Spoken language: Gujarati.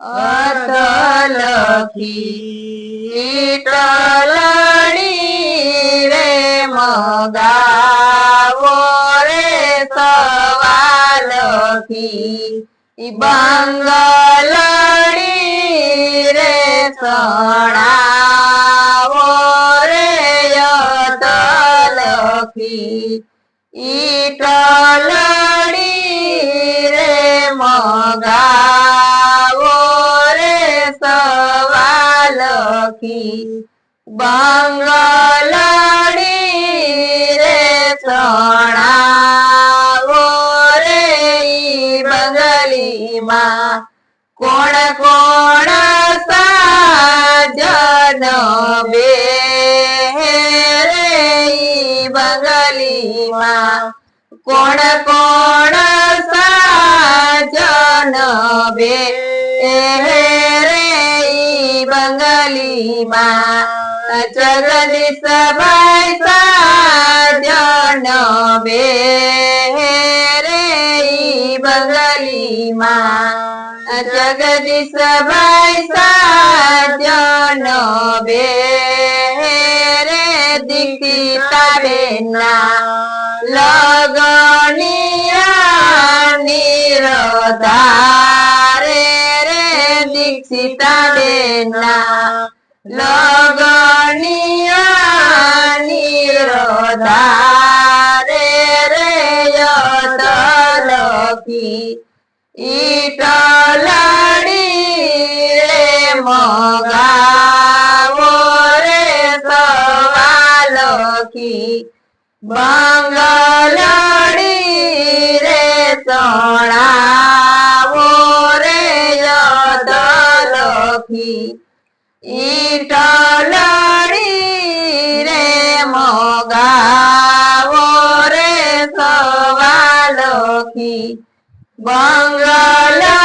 અત લખી ટલણી રે મગાવો રે સવાલખી બંગલણી રે સણાવો રે અતલખી ઈટલડી સવાલખી બંગલડી રે સણાવો રે ઈ બંગલીમાં કોણ કોણ સાજન બે રે ઈ બંગલીમાં બંગલીમાં જગદીશ ભાઈ સાજન બે રે બંગલીમાં જગદીશ ભાઈ સાજન બે રે દીક્ષિતા બેના લગનિયા નિરધારે રે દીક્ષિતા બેના લગનિયા નિરધારે રે યતલખી ઈટલડી રે મગાવો રે સવાલખી બંગલડી રે સણાવો રે યદલખી ઈટલડી રે મગાવો રે સવાલખી બંગલડી